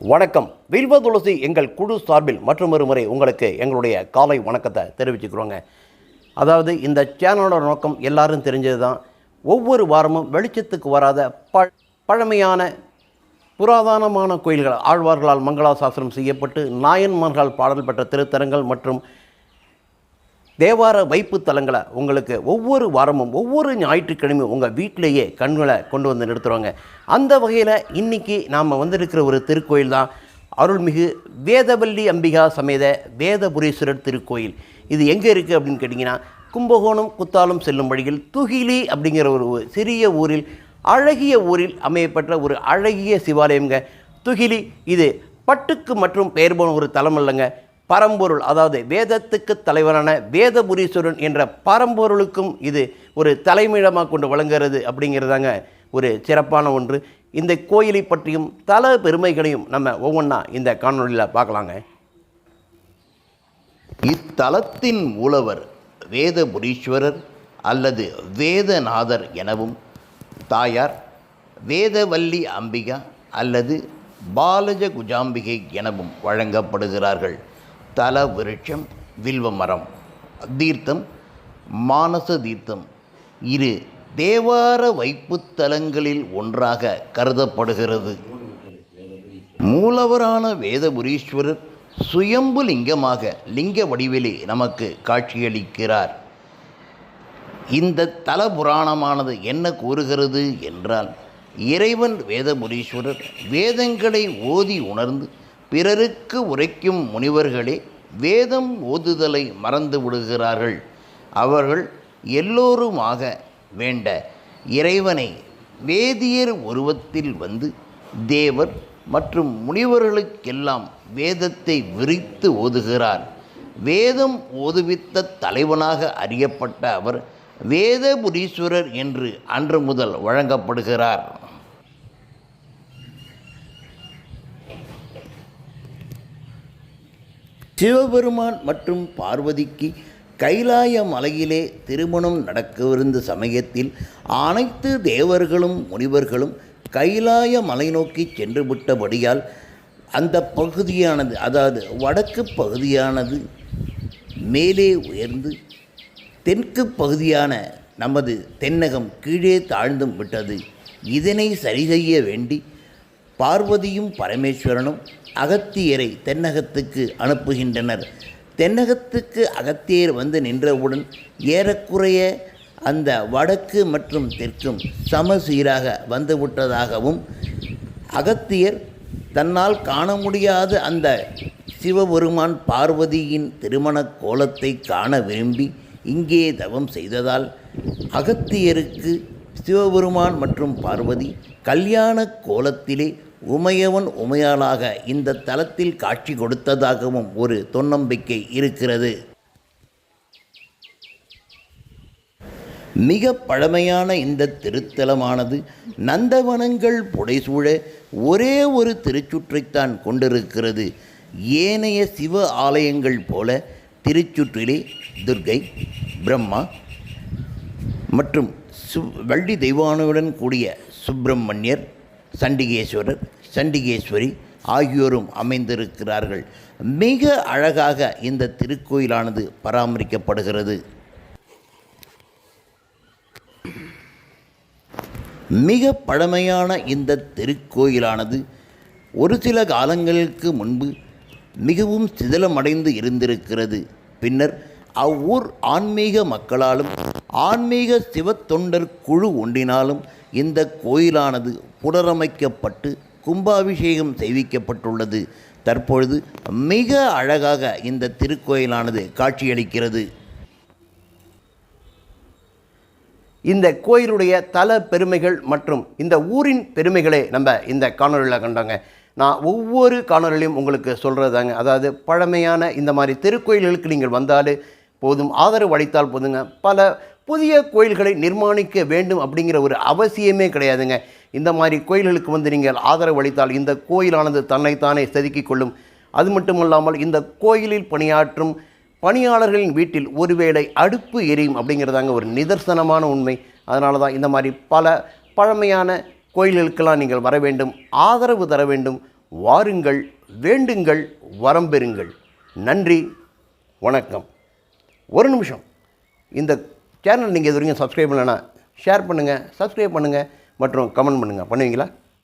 வணக்கம். வில்வ துளசி எங்கள் குழு சார்பில் மற்றொரு முறை உங்களுக்கு எங்களுடைய காலை வணக்கத்தை தெரிவிச்சுக்கிறோங்க. அதாவது இந்த சேனலோட நோக்கம் எல்லாரும் தெரிஞ்சது தான் ஒவ்வொரு வாரமும் வெளிச்சத்துக்கு வராத ப பழமையான புராதனமான கோயில்கள் ஆழ்வார்களால் மங்களாசாசனம் செய்யப்பட்டு நாயன்மார்களால் பாடல் பெற்ற திருத்தலங்கள் மற்றும் தேவார வைப்பு தலங்களை உங்களுக்கு ஒவ்வொரு வாரமும் ஒவ்வொரு ஞாயிற்றுக்கிழமையும் உங்கள் வீட்டிலேயே கண்களை கொண்டு வந்து நிறுத்துவாங்க. அந்த வகையில் இன்றைக்கி நாம் வந்திருக்கிற ஒரு திருக்கோயில் தான் அருள்மிகு வேதவல்லி அம்பிகா சமேத வேதபுரீஸ்வரர் திருக்கோயில். இது எங்கே இருக்குது அப்படின்னு கேட்டிங்கன்னா கும்பகோணம் குத்தாலம் செல்லும் வழியில் துகிலி அப்படிங்கிற ஒரு சிறிய ஊரில் அழகிய ஊரில் அமையப்பட்ட ஒரு அழகிய சிவாலயம்ங்க. துகிலி இது பட்டுக்கு மற்றும் பெயர் போன ஒரு தலம் இல்லைங்க பரம்பொருள் அதாவது வேதத்துக்கு தலைவரான வேதபுரீஸ்வரன் என்ற பரம்பொருளுக்கும் இது ஒரு தலைமையிடமாக கொண்டு வழங்குறது அப்படிங்கிறதாங்க ஒரு சிறப்பான ஒன்று. இந்த கோயிலை பற்றியும் தல பெருமைகளையும் நம்ம ஒவ்வொன்றா இந்த காணொலியில் பார்க்கலாங்க. இத்தலத்தின் மூலவர் வேதபுரீஸ்வரர் அல்லது வேதநாதர் எனவும் தாயார் வேதவல்லி அம்பிகா அல்லது பாலஜ குஜாம்பிகை எனவும் வழங்கப்படுகிறார்கள். தல விருட்சம் வில்வ மரம். தீர்த்தம் மானச தீர்த்தம். இரு தேவார வைப்புத்தலங்களில் ஒன்றாக கருதப்படுகிறது. மூலவரான வேதபுரீஸ்வரர் சுயம்பு லிங்கமாக லிங்க வடிவிலே நமக்கு காட்சியளிக்கிறார். இந்த தல புராணமானது என்ன கூறுகிறது என்றால் இறைவன் வேதபுரீஸ்வரர் வேதங்களை ஓதி உணர்ந்து பிறருக்கு உரைக்கும் முனிவர்களே வேதம் ஓதுதலை மறந்து விடுகிறார்கள். அவர்கள் எல்லோருமாக வேண்ட இறைவனை வேதியர் உருவத்தில் வந்து தேவர் மற்றும் முனிவர்களுக்கெல்லாம் வேதத்தை விரித்து ஓதுகிறார். வேதம் ஓதுவித்த தலைவனாக அறியப்பட்ட அவர் வேதபுரீஸ்வரர் என்று அன்று முதல் வழங்கப்படுகிறார். சிவபெருமான் மற்றும் பார்வதிக்கு கைலாய மலையிலே திருமணம் நடக்கவிருந்த சமயத்தில் அனைத்து தேவர்களும் முனிவர்களும் கைலாய மலை நோக்கி சென்று விட்டபடியால் அந்த பகுதியானது அதாவது வடக்கு பகுதியானது மேலே உயர்ந்து தெற்கு பகுதியான நமது தென்னகம் கீழே தாழ்ந்தும் விட்டது. இதனை சரி செய்ய வேண்டி பார்வதியும் பரமேஸ்வரனும் அகத்தியரை தென்னகத்துக்கு அனுப்புகின்றனர். தென்னகத்துக்கு அகத்தியர் வந்து நின்றவுடன் ஏறக்குறைய அந்த வடக்கு மற்றும் தெற்கும் சமசீராக வந்துவிட்டதாகவும் அகத்தியர் தன்னால் காண முடியாத அந்த சிவபெருமான் பார்வதியின் திருமண கோலத்தை காண விரும்பி இங்கே தவம் செய்ததால் அகத்தியருக்கு சிவபெருமான் மற்றும் பார்வதி கல்யாண கோலத்திலே உமையவன் உமையாளாக இந்த தலத்தில் காட்சி கொடுத்ததாகவும் ஒரு தொன்னம்பிக்கை இருக்கிறது. மிக பழமையான இந்த திருத்தலமானது நந்தவனங்கள் புடைசூழ ஒரே ஒரு திருச்சுற்றைத்தான் கொண்டிருக்கிறது. ஏனைய சிவ ஆலயங்கள் போல திருச்சுற்றிலே துர்க்கை பிரம்மா மற்றும் சு வள்ளி தெய்வானுடன் கூடிய சுப்பிரமணியர் சண்டிகேஸ்வரர் சண்டிகேஸ்வரி ஆகியோரும் அமைந்திருக்கிறார்கள். மிக அழகாக இந்த திருக்கோயிலானது பராமரிக்கப்படுகிறது. மிக பழமையான இந்த திருக்கோயிலானது ஒரு சில காலங்களுக்கு முன்பு மிகவும் சிதிலமடைந்து இருந்திருக்கிறது. பின்னர் அவ்வூர் ஆன்மீக மக்களாலும் ஆன்மீக சிவத்தொண்டர் குழு ஒன்றினாலும் இந்த கோயிலானது புனரமைக்கப்பட்டு கும்பாபிஷேகம் செய்விக்கப்பட்டுள்ளது. தற்பொழுது மிக அழகாக இந்த திருக்கோயிலானது காட்சியளிக்கிறது. இந்த கோயிலுடைய தல பெருமைகள் மற்றும் இந்த ஊரின் பெருமைகளை நம்ம இந்த காணொலியில் கண்டோங்க. நான் ஒவ்வொரு காணொலியும் உங்களுக்கு சொல்கிறதாங்க அதாவது பழமையான இந்த மாதிரி திருக்கோயில்களுக்கு நீங்கள் வந்தாலே போதும். ஆதரவு அளித்தால் போதுங்க. பல புதிய கோயில்களை நிர்மாணிக்க வேண்டும் அப்படிங்கிற ஒரு அவசியமே கிடையாதுங்க. இந்த மாதிரி கோயில்களுக்கு வந்து நீங்கள் ஆதரவு அளித்தால் இந்த கோயிலானது தன்னைத்தானே செதுக்கிக் கொள்ளும். அது மட்டுமல்லாமல் இந்த கோயிலில் பணியாற்றும் பணியாளர்களின் வீட்டில் ஒருவேளை அடுப்பு எரியும் அப்படிங்கிறதாங்க ஒரு நிதர்சனமான உண்மை. அதனால தான் இந்த மாதிரி பல பழமையான கோயில்களுக்கெல்லாம் நீங்கள் வர வேண்டும் ஆதரவு தர வேண்டும். வாருங்கள் வேண்டுங்கள் வரம்பெறுங்கள். நன்றி வணக்கம். ஒரு நிமிஷம். இந்த சேனல் நீங்கள் இது வரைக்கும் சப்ஸ்கிரைப் பண்ணலைன்னா ஷேர் பண்ணுங்கள் சப்ஸ்கிரைப் பண்ணுங்கள் மற்றும் கமெண்ட் பண்ணுங்கள் பண்ணுவீங்களா?